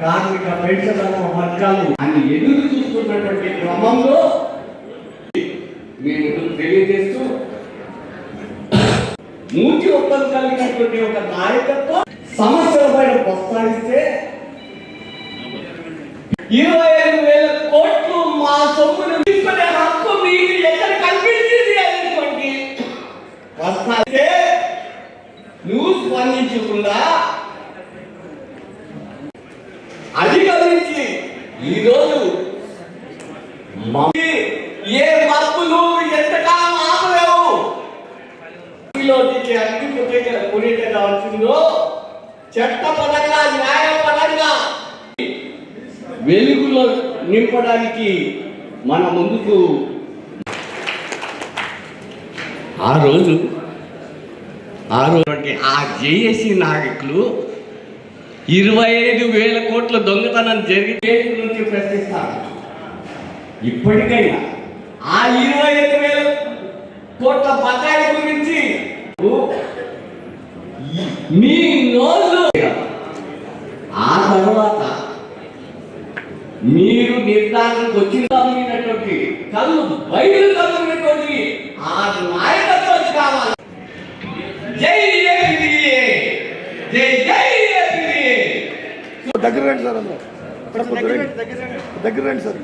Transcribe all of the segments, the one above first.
కార్మిక పెన్షన్ల వర్గాలు. అని ఎదురు చూస్తున్నటువంటి క్రమంలో మేము తెలియజేస్తూ మూటి ఒప్పలు కలిగినటువంటి ఒక నాయకత్వం సమస్యల పైన ప్రస్తావిస్తే ఇరవై ఐదు వేల కోట్లు మా సొమ్మును తీసుకునే హక్కు మీకు ఎక్కడ కల్పించింది అనేటువంటి ప్రస్తావిస్తే నువ్వు స్పందించకుండా అధిగమించి ఈరోజు మమ్మీ ఏ మప్పులు ఎంతకాలం ఆపలేవు లోకి అగ్గిపోతే కొనేట కావాల్సిందో చట్టపరంగా న్యాయపరంగా వెలుగులో నింపడానికి మన ముందుకు ఆ రోజు ఆ రోజు ఆ జేఏసీ నాయకులు ఇరవై ఐదు వేల కోట్ల దొంగతనం జరిగితే నుంచి ప్రశ్నిస్తారు. ఇప్పటికైనా ఆ ఇరవై ఐదు వేల కోట్ల బకాయి గురించి మీ నోళ్ళు. ఆ తర్వాత మీరు నిర్ధారణకు వచ్చిన కలిగినటువంటి కళ్ళు బయలు కలిగినటువంటి ఆ నాయకత్వం కావాలి. జై జై జై దగ్గర రండి సార్ అందరూ. దగ్గర రండి సార్.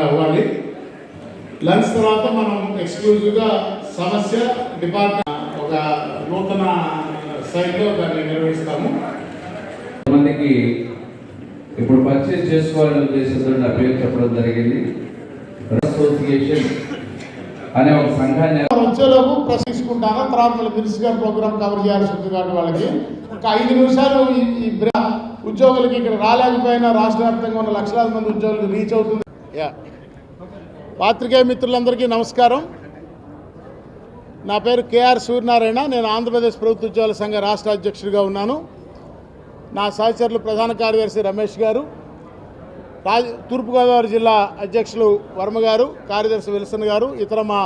కూడా అవ్వాలి. లంచ్ తర్వాత మనం ఎక్స్క్లూజివ్గా సమస్య డిపార్ట్మెంట్ ఒక నూతన సైట్లో దాన్ని నిర్వహిస్తాము. మందికి ఇప్పుడు పర్చేజ్ చేసుకోవాలనే ఉద్దేశంతో నా పేరు చెప్పడం జరిగింది. అసోసియేషన్ అనే ఒక సంఘాన్ని వచ్చేలోపు ప్రశ్నించుకుంటాను తర్వాత మినిస్టర్ గారు ప్రోగ్రామ్ కవర్ చేయాల్సి ఉంది కాబట్టి వాళ్ళకి. ఒక ఐదు నిమిషాలు ఈ ఉద్యోగులకి ఇక్కడ రాలేకపోయినా రాష్ట్ర వ్యాప్తంగా ఉన్న లక్షలాది మంది ఉద్యోగులకు రీచ్ అవుతుంది. యా పాత్రికేయ మిత్రులందరికీ నమస్కారం. నా పేరు కేఆర్ సూర్యనారాయణ. నేను ఆంధ్రప్రదేశ్ ప్రభుత్వ ఉద్యోగుల సంఘ రాష్ట్ర అధ్యక్షుడిగా ఉన్నాను. నా సహచరులు ప్రధాన కార్యదర్శి రమేష్ గారు రాజ తూర్పుగోదావరి జిల్లా అధ్యక్షులు వర్మ గారు కార్యదర్శి విల్సన్ గారు ఇతర మా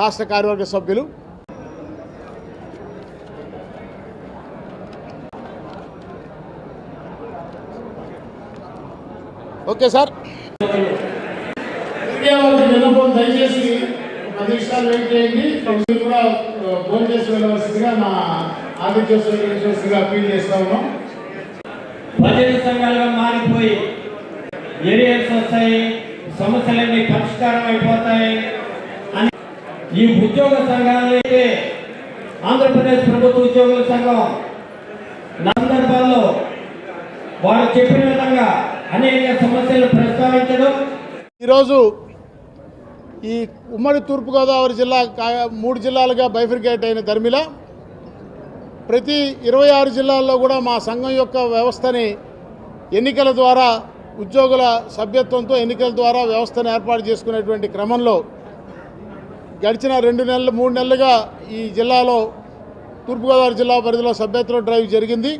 రాష్ట్ర కార్యవర్గ సభ్యులు. Okay sir. విన్నపం దయచేసి పది నిమిషాలు వెయిట్ చేయండి. మీరు కూడా ఫోన్ చేసి వెళ్ళవలసిందిగా మా ఆదిత్యోత్సవంగా అప్పీల్ చేస్తా ఉన్నాం. భజన సంఘాలుగా మారిపోయి ఏరియాస్ వస్తాయి సమస్యలన్నీ పరిష్కారం అయిపోతాయి. అని ఈ ఉద్యోగ సంఘాలు అయితే ఆంధ్రప్రదేశ్ ప్రభుత్వ ఉద్యోగుల సంఘం సందర్భాల్లో వారు చెప్పిన విధంగా అనేక సమస్యలు ప్రస్తావించడం. ఈరోజు ఈ ఉమ్మడి తూర్పుగోదావరి జిల్లా కా- మూడు జిల్లాలుగా బైఫికేట్ అయిన ధర్మిల ప్రతి ఇరవై ఆరు జిల్లాల్లో కూడా మా సంఘం యొక్క వ్యవస్థని ఎన్నికల ద్వారా ఉద్యోగుల సభ్యత్వంతో ఎన్నికల ద్వారా వ్యవస్థను ఏర్పాటు చేసుకునేటువంటి క్రమంలో గడిచిన రెండు నెలలు మూడు నెలలుగా ఈ జిల్లాలో తూర్పుగోదావరి జిల్లా పరిధిలో సభ్యత్వ డ్రైవ్ జరిగింది.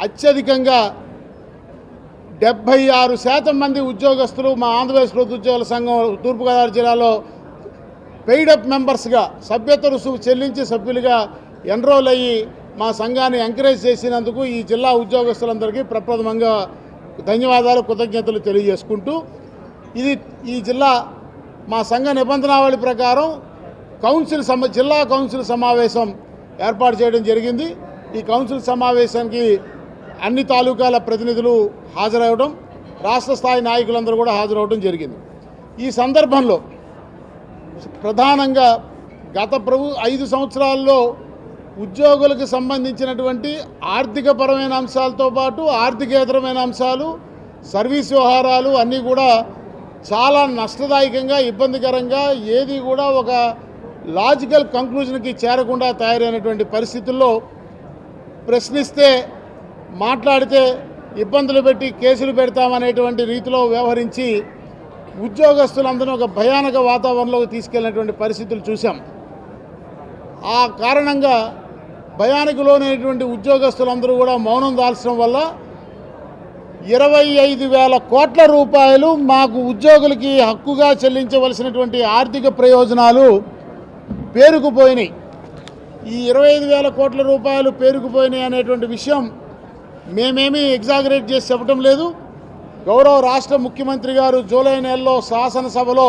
అత్యధికంగా డెబ్బై ఆరు శాతం మంది ఉద్యోగస్తులు మా ఆంధ్రప్రదేశ్ ప్రభుత్వ ఉద్యోగుల సంఘం తూర్పుగోదావరి జిల్లాలో పెయిడప్ మెంబర్స్గా సభ్యత్వ రుసుము చెల్లించి సభ్యులుగా ఎన్రోల్ అయ్యి మా సంఘాన్ని ఎంకరేజ్ చేసినందుకు ఈ జిల్లా ఉద్యోగస్తులందరికీ ప్రప్రథమంగా ధన్యవాదాలు కృతజ్ఞతలు తెలియజేసుకుంటూ ఇది ఈ జిల్లా మా సంఘ నిబంధనావళి ప్రకారం కౌన్సిల్ సమ జిల్లా కౌన్సిల్ సమావేశం ఏర్పాటు చేయడం జరిగింది. ఈ కౌన్సిల్ సమావేశానికి అన్ని తాలూకాల ప్రతినిధులు హాజరవడం రాష్ట్ర స్థాయి నాయకులందరూ కూడా హాజరవడం జరిగింది. ఈ సందర్భంలో ప్రధానంగా గత ప్రభు ఐదు సంవత్సరాల్లో ఉద్యోగులకు సంబంధించినటువంటి ఆర్థికపరమైన అంశాలతో పాటు ఆర్థికేతరమైన అంశాలు సర్వీస్ వ్యవహారాలు అన్నీ కూడా చాలా నష్టదాయకంగా ఇబ్బందికరంగా ఏది కూడా ఒక లాజికల్ కంక్లూజన్కి చేరకుండా తయారైనటువంటి పరిస్థితుల్లో ప్రశ్నిస్తే మాట్లాడితే ఇబ్బందులు పెట్టి కేసులు పెడతామనేటువంటి రీతిలో వ్యవహరించి ఉద్యోగస్తులందరూ ఒక భయానక వాతావరణంలోకి తీసుకెళ్ళినటువంటి పరిస్థితులు చూసాం ఆ కారణంగా భయానికి లోనైనటువంటి ఉద్యోగస్తులందరూ కూడా మౌనం దాల్చడం వల్ల ఇరవై ఐదు వేల కోట్ల రూపాయలు మాకు ఉద్యోగులకి హక్కుగా చెల్లించవలసినటువంటి ఆర్థిక ప్రయోజనాలు పేరుకుపోయినాయి. ఈ ఇరవై ఐదు వేల కోట్ల రూపాయలు పేరుకుపోయినాయి అనేటువంటి విషయం మేమేమీ ఎగ్జాగరేట్ చేసి చెప్పడం లేదు. గౌరవ రాష్ట్ర ముఖ్యమంత్రి గారు జూలై నెలలో శాసనసభలో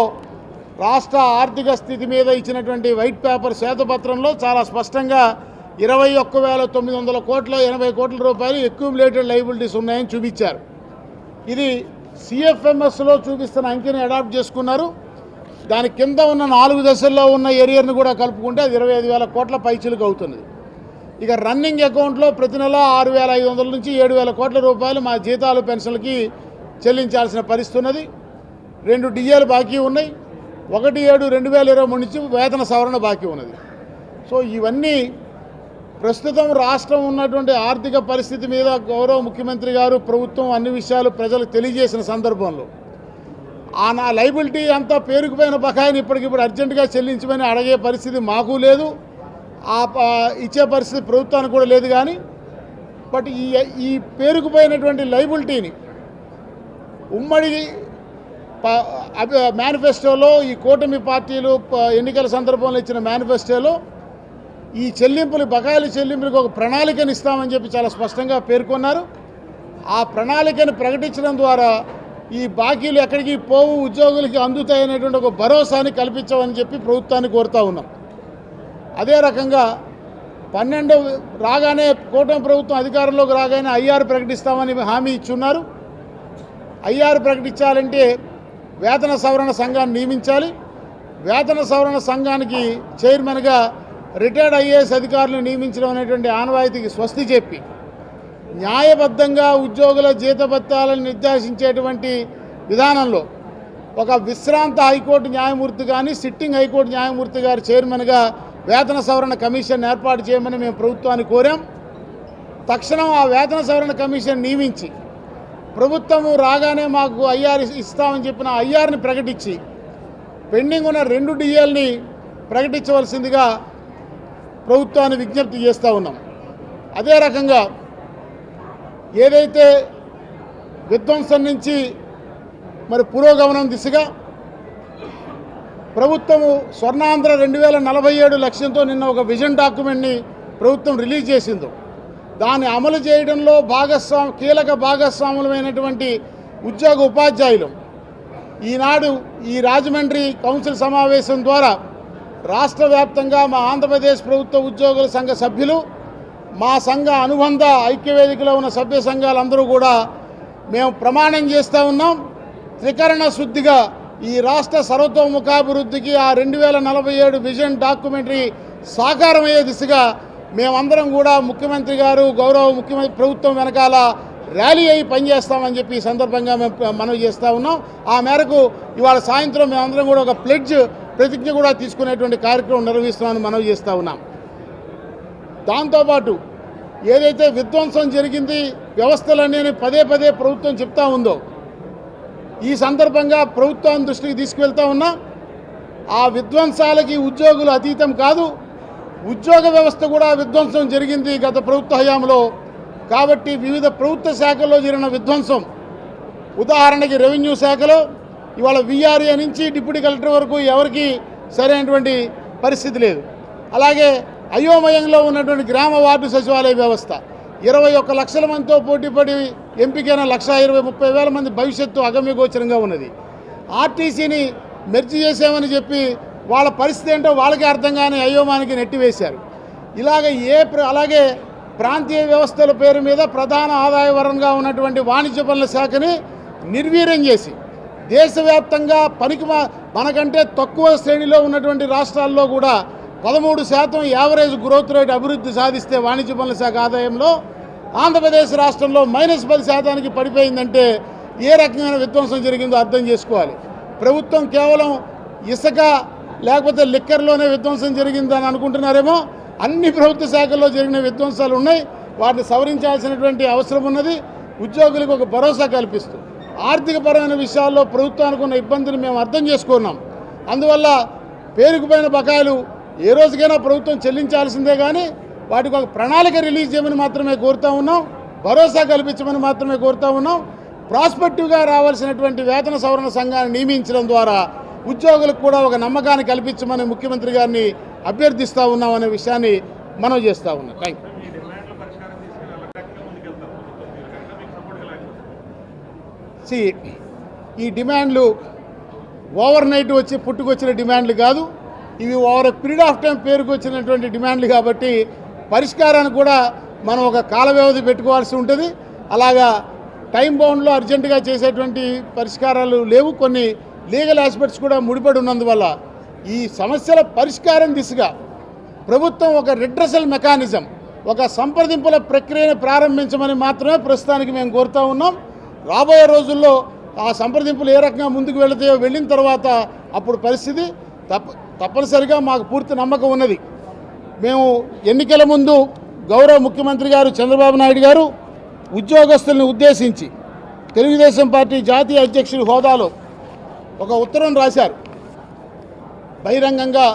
రాష్ట్ర ఆర్థిక స్థితి మీద ఇచ్చినటువంటి వైట్ పేపర్ శ్వేతపత్రంలో చాలా స్పష్టంగా ఇరవై ఒక్క వేల తొమ్మిది వందల కోట్ల ఎనభై కోట్ల రూపాయలు అక్యూములేటెడ్ లైబిలిటీస్ ఉన్నాయని చూపించారు. ఇది సిఎఫ్ఎంఎస్లో చూపిస్తున్న అంకెని అడాప్ట్ చేసుకున్నారు. దాని కింద ఉన్న నాలుగు దశల్లో ఉన్న ఏరియర్ని కూడా కలుపుకుంటే అది ఇరవై ఐదు వేల కోట్ల పైచీలకు అవుతున్నది. ఇక రన్నింగ్ అకౌంట్లో ప్రతి నెల ఆరు వేల ఐదు వందల నుంచి ఏడు వేల కోట్ల రూపాయలు మా జీతాలు పెన్షన్లకి చెల్లించాల్సిన పరిస్థితి ఉన్నది. రెండు డిఏలు బాకీ ఉన్నాయి. ఒకటి ఏడు రెండు వేల ఇరవై మూడు నుంచి వేతన సవరణ బాకీ ఉన్నది. సో ఇవన్నీ ప్రస్తుతం రాష్ట్రం ఉన్నటువంటి ఆర్థిక పరిస్థితి మీద గౌరవ ముఖ్యమంత్రి గారు ప్రభుత్వం అన్ని విషయాలు ప్రజలకు తెలియజేసిన సందర్భంలో. ఆ నా లైబిలిటీ అంతా పేరుకుపోయిన బకాయిని ఇప్పటికిప్పుడు అర్జెంటుగా చెల్లించమని అడిగే పరిస్థితి మాకు లేదు. ఆ ప- ఇచ్చే పరిస్థితి ప్రభుత్వానికి కూడా లేదు కానీ బట్ ఈ ఈ పేరుకుపోయినటువంటి లైబిలిటీని ఉమ్మడి మేనిఫెస్టోలో ఈ కూటమి పార్టీలు ఎన్నికల సందర్భంలో ఇచ్చిన మేనిఫెస్టోలో ఈ చెల్లింపులు బకాయిలు చెల్లింపులకు ఒక ప్రణాళికను ఇస్తామని చెప్పి చాలా స్పష్టంగా పేర్కొన్నారు. ఆ ప్రణాళికను ప్రకటించడం ద్వారా ఈ బాకీలు ఎక్కడికి పోవు ఉద్యోగులకి అందుతాయనేటువంటి ఒక భరోసాని కల్పించమని చెప్పి ప్రభుత్వాన్ని కోరుతా ఉన్నాం. అదే రకంగా పన్నెండు రాగానే కూటమి ప్రభుత్వం అధికారంలోకి రాగానే ఐఆర్ ప్రకటిస్తామని హామీ ఇచ్చున్నారు. ఐఆర్ ప్రకటించాలంటే వేతన సవరణ సంఘాన్ని నియమించాలి. వేతన సవరణ సంఘానికి చైర్మన్గా రిటైర్డ్ ఐఏఎస్ అధికారులు నియమించడం అనేటువంటి ఆనవాయితీకి స్వస్తి చెప్పి న్యాయబద్ధంగా ఉద్యోగుల జీతభత్యాలను నిర్దేశించేటువంటి విధానంలో ఒక విశ్రాంత హైకోర్టు న్యాయమూర్తి కానీ సిట్టింగ్ హైకోర్టు న్యాయమూర్తి గారు చైర్మన్గా వేతన సవరణ కమిషన్ ఏర్పాటు చేయమని మేము ప్రభుత్వాన్ని కోరాం. తక్షణం ఆ వేతన సవరణ కమిషన్ నియమించి ప్రభుత్వము రాగానే మాకు ఐఆర్ ఇస్తామని చెప్పిన ఐఆర్ని ప్రకటించి పెండింగ్ ఉన్న రెండు డిఎల్ని ప్రకటించవలసిందిగా ప్రభుత్వాన్ని విజ్ఞప్తి చేస్తూ ఉన్నాం. అదే రకంగా ఏదైతే విధ్వంసం నుంచి మరి పురోగమనం దిశగా ప్రభుత్వము స్వర్ణాంధ్ర రెండు వేల నలభై ఏడు లక్ష్యంతో నిన్న ఒక విజన్ డాక్యుమెంట్ని ప్రభుత్వం రిలీజ్ చేసిందో. దాన్ని అమలు చేయడంలో భాగస్వామి కీలక భాగస్వాములమైనటువంటి ఉద్యోగ ఉపాధ్యాయులు. ఈనాడు ఈ రాజమండ్రి కౌన్సిల్ సమావేశం ద్వారా రాష్ట్ర వ్యాప్తంగా మా ఆంధ్రప్రదేశ్ ప్రభుత్వ ఉద్యోగుల సంఘ సభ్యులు మా సంఘ అనుబంధ ఐక్యవేదికలో ఉన్న సభ్య సంఘాలందరూ కూడా మేము ప్రమాణం చేస్తూ ఉన్నాం. త్రికరణ శుద్ధిగా ఈ రాష్ట్ర సర్వతోముఖాభివృద్ధికి ఆ రెండు వేల నలభై ఏడు విజన్ డాక్యుమెంటరీ సాకారమయ్యే దిశగా మేమందరం కూడా ముఖ్యమంత్రి గారు గౌరవ ముఖ్యమంత్రి ప్రభుత్వం వెనకాల ర్యాలీ అయి పనిచేస్తామని చెప్పి ఈ సందర్భంగా మేము మనవి చేస్తూ ఉన్నాం. ఆ మేరకు ఇవాళ సాయంత్రం మేమందరం కూడా ఒక ప్లెడ్జ్ ప్రతిజ్ఞ కూడా తీసుకునేటువంటి కార్యక్రమం నిర్వహిస్తున్నామని మనవి చేస్తూ ఉన్నాం. దాంతోపాటు ఏదైతే విధ్వంసం జరిగింది వ్యవస్థలన్నీ పదే పదే ప్రభుత్వం చెప్తా ఉందో ఈ సందర్భంగా ప్రభుత్వం దృష్టికి తీసుకువెళ్తా ఉన్నా ఆ విధ్వంసాలకి ఉద్యోగులు అతీతం కాదు. ఉద్యోగ వ్యవస్థ కూడా విధ్వంసం జరిగింది గత ప్రభుత్వ హయాంలో. కాబట్టి వివిధ ప్రభుత్వ శాఖల్లో జరిగిన విధ్వంసం. ఉదాహరణకి రెవెన్యూ శాఖలో ఇవాళ విఆర్ఏ నుంచి డిప్యూటీ కలెక్టర్ వరకు ఎవరికి సరైనటువంటి పరిస్థితి లేదు. అలాగే అయోమయంలో ఉన్నటువంటి గ్రామ వార్డు సచివాలయ వ్యవస్థ. ఇరవై ఒక్క లక్షల మందితో పోటీపడి ఎంపికైన లక్ష ఇరవై ముప్పై వేల మంది భవిష్యత్తు అగమ్యగోచరంగా ఉన్నది. ఆర్టీసీని మెర్జీ చేసామని చెప్పి వాళ్ళ పరిస్థితి ఏంటో వాళ్ళకి అర్థం కాని అయోమానికి నెట్టివేశారు. ఇలాగ ఏ అలాగే ప్రాంతీయ వ్యవస్థల పేరు మీద ప్రధాన ఆదాయ వరంగా ఉన్నటువంటి వాణిజ్య పనుల శాఖని నిర్వీర్యం చేసి దేశవ్యాప్తంగా పనికి మనకంటే తక్కువ శ్రేణిలో ఉన్నటువంటి రాష్ట్రాల్లో కూడా పదమూడు శాతం యావరేజ్ గ్రోత్ రేట్ అభివృద్ధి సాధిస్తే వాణిజ్య పనుల శాఖ ఆదాయంలో ఆంధ్రప్రదేశ్ రాష్ట్రంలో మైనస్ పది శాతానికి పడిపోయిందంటే ఏ రకమైన విధ్వంసం జరిగిందో అర్థం చేసుకోవాలి. ప్రభుత్వం కేవలం ఇసుక లేకపోతే లిక్కర్లోనే విధ్వంసం జరిగిందని అనుకుంటున్నారేమో. అన్ని ప్రభుత్వ శాఖల్లో జరిగిన విధ్వంసాలు ఉన్నాయి. వాటిని సవరించాల్సినటువంటి అవసరం ఉన్నది. ఉద్యోగులకు ఒక భరోసా కల్పిస్తూ ఆర్థికపరమైన విషయాల్లో ప్రభుత్వానికి ఉన్న ఇబ్బందిని మేము అర్థం చేసుకున్నాం. అందువల్ల పేరుకుపోయిన బకాయిలు ఏ రోజుకైనా ప్రభుత్వం చెల్లించాల్సిందే కానీ వాటికి ఒక ప్రణాళిక రిలీజ్ చేయమని మాత్రమే కోరుతా ఉన్నాం. భరోసా కల్పించమని మాత్రమే కోరుతా ఉన్నాం. ప్రాస్పెక్టివ్గా రావాల్సినటువంటి వేతన సవరణ సంఘాన్ని నియమించడం ద్వారా ఉద్యోగులకు కూడా ఒక నమ్మకాన్ని కల్పించమని ముఖ్యమంత్రి గారిని అభ్యర్థిస్తూ ఉన్నాం అనే విషయాన్ని మనం చేస్తూ ఉన్నాం. థ్యాంక్ యూ సి ఈ డిమాండ్లు ఓవర్ నైట్ వచ్చి పుట్టుకొచ్చిన డిమాండ్లు కాదు. ఇవి ఓవర్ పీరియడ్ ఆఫ్ టైం పేరుకు వచ్చినటువంటి డిమాండ్లు కాబట్టి పరిష్కారాన్ని కూడా మనం ఒక కాల వ్యవధి పెట్టుకోవాల్సి ఉంటుంది. అలాగా టైం బౌండ్లో అర్జెంటుగా చేసేటువంటి పరిష్కారాలు లేవు. కొన్ని లీగల్ ఆస్పెక్ట్స్ కూడా ముడిపడి ఉన్నందువల్ల ఈ సమస్యల పరిష్కారం దిశగా ప్రభుత్వం ఒక రిడ్రసల్ మెకానిజం ఒక సంప్రదింపుల ప్రక్రియను ప్రారంభించమని మాత్రమే ప్రస్తుతానికి మేము కోరుతూ ఉన్నాం. రాబోయే రోజుల్లో ఆ సంప్రదింపులు ఏ రకంగా ముందుకు వెళతాయో వెళ్ళిన తర్వాత అప్పుడు పరిస్థితి తప్ప తప్పనిసరిగా మాకు పూర్తి నమ్మకం ఉన్నది. మేము ఎన్నికల ముందు గౌరవ ముఖ్యమంత్రి గారు చంద్రబాబు నాయుడు గారు ఉద్యోగస్తుల్ని ఉద్దేశించి తెలుగుదేశం పార్టీ జాతీయ అధ్యక్షుడి హోదాలో ఒక ఉత్తరం రాశారు. బహిరంగంగా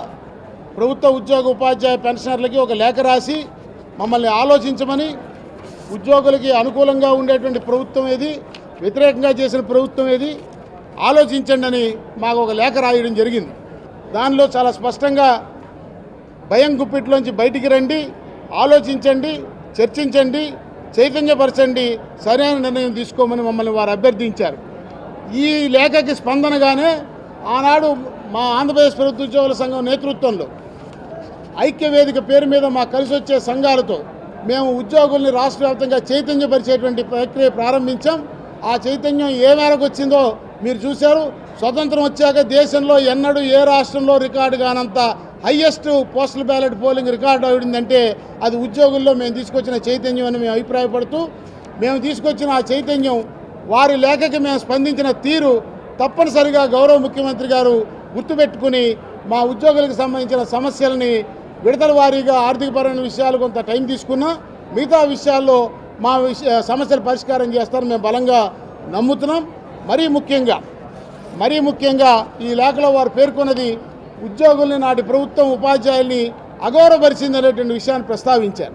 ప్రభుత్వ ఉద్యోగ ఉపాధ్యాయ పెన్షనర్లకి ఒక లేఖ రాసి మమ్మల్ని ఆలోచించమని ఉద్యోగులకి అనుకూలంగా ఉండేటువంటి ప్రభుత్వం ఏది వ్యతిరేకంగా చేసిన ప్రభుత్వం ఏది ఆలోచించండి అని మాకు ఒక లేఖ రాయడం జరిగింది. దానిలో చాలా స్పష్టంగా భయం గుప్పిట్లోంచి బయటికి రండి ఆలోచించండి చర్చించండి చైతన్యపరచండి సరైన నిర్ణయం తీసుకోమని మమ్మల్ని వారు అభ్యర్థించారు. ఈ లేఖకి స్పందనగానే ఆనాడు మా ఆంధ్రప్రదేశ్ ప్రభుత్వ ఉద్యోగుల సంఘం నేతృత్వంలో ఐక్య వేదిక పేరు మీద మా కలిసి వచ్చే సంఘాలతో మేము ఉద్యోగుల్ని రాష్ట్ర వ్యాప్తంగా చైతన్యపరిచేటువంటి ప్రక్రియ ప్రారంభించాం. ఆ చైతన్యం ఏ మేరకు వచ్చిందో మీరు చూశారు స్వతంత్రం వచ్చాక దేశంలో ఎన్నడూ ఏ రాష్ట్రంలో record కానంత highest postal ballot polling record అయిందంటే అది ఉద్యోగుల్లో మేము తీసుకొచ్చిన చైతన్యం అని మేము అభిప్రాయపడుతూ మేము తీసుకొచ్చిన ఆ చైతన్యం వారి లేఖకి మేము స్పందించిన తీరు తప్పనిసరిగా గౌరవ ముఖ్యమంత్రి గారు గుర్తుపెట్టుకుని మా ఉద్యోగులకు సంబంధించిన సమస్యలని విడతల వారీగా ఆర్థికపరమైన విషయాలు కొంత టైం తీసుకున్నా మిగతా విషయాల్లో మా విషయ సమస్యలు పరిష్కారం చేస్తారని మేము బలంగా నమ్ముతున్నాం. మరీ ముఖ్యంగా మరీ ముఖ్యంగా ఈ లేఖలో వారు పేర్కొన్నది ఉద్యోగుల్ని నాటి ప్రభుత్వం ఉపాధ్యాయుల్ని అగౌరవపరిచింది అనేటువంటి విషయాన్ని ప్రస్తావించారు.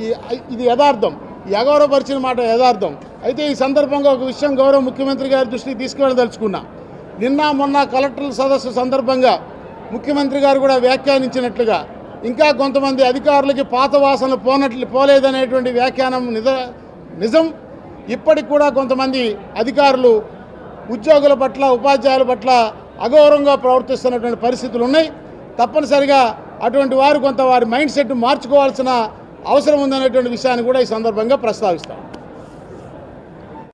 ఈ ఇది యథార్థం. ఈ అగౌరవపరిచిన మాట యథార్థం. అయితే ఈ సందర్భంగా ఒక విషయం గౌరవ ముఖ్యమంత్రి గారి దృష్టికి తీసుకువెళ్ళదలుచుకున్నా. నిన్న మొన్న కలెక్టర్ల సదస్సు సందర్భంగా ముఖ్యమంత్రి గారు కూడా వ్యాఖ్యానించినట్లుగా ఇంకా కొంతమంది అధికారులకి పాత వాసనలు పోనట్లు పోలేదనేటువంటి వ్యాఖ్యానం నిజ నిజం ఇప్పటికి కూడా కొంతమంది అధికారులు ఉద్యోగుల పట్ల ఉపాధ్యాయుల పట్ల అగౌరవంగా ప్రవర్తిస్తున్నటువంటి పరిస్థితులు ఉన్నాయి. తప్పనిసరిగా అటువంటి వారు కొంత వారి మైండ్ సెట్ మార్చుకోవాల్సిన అవసరం ఉందనేటువంటి విషయాన్ని కూడా ఈ సందర్భంగా ప్రస్తావిస్తాం.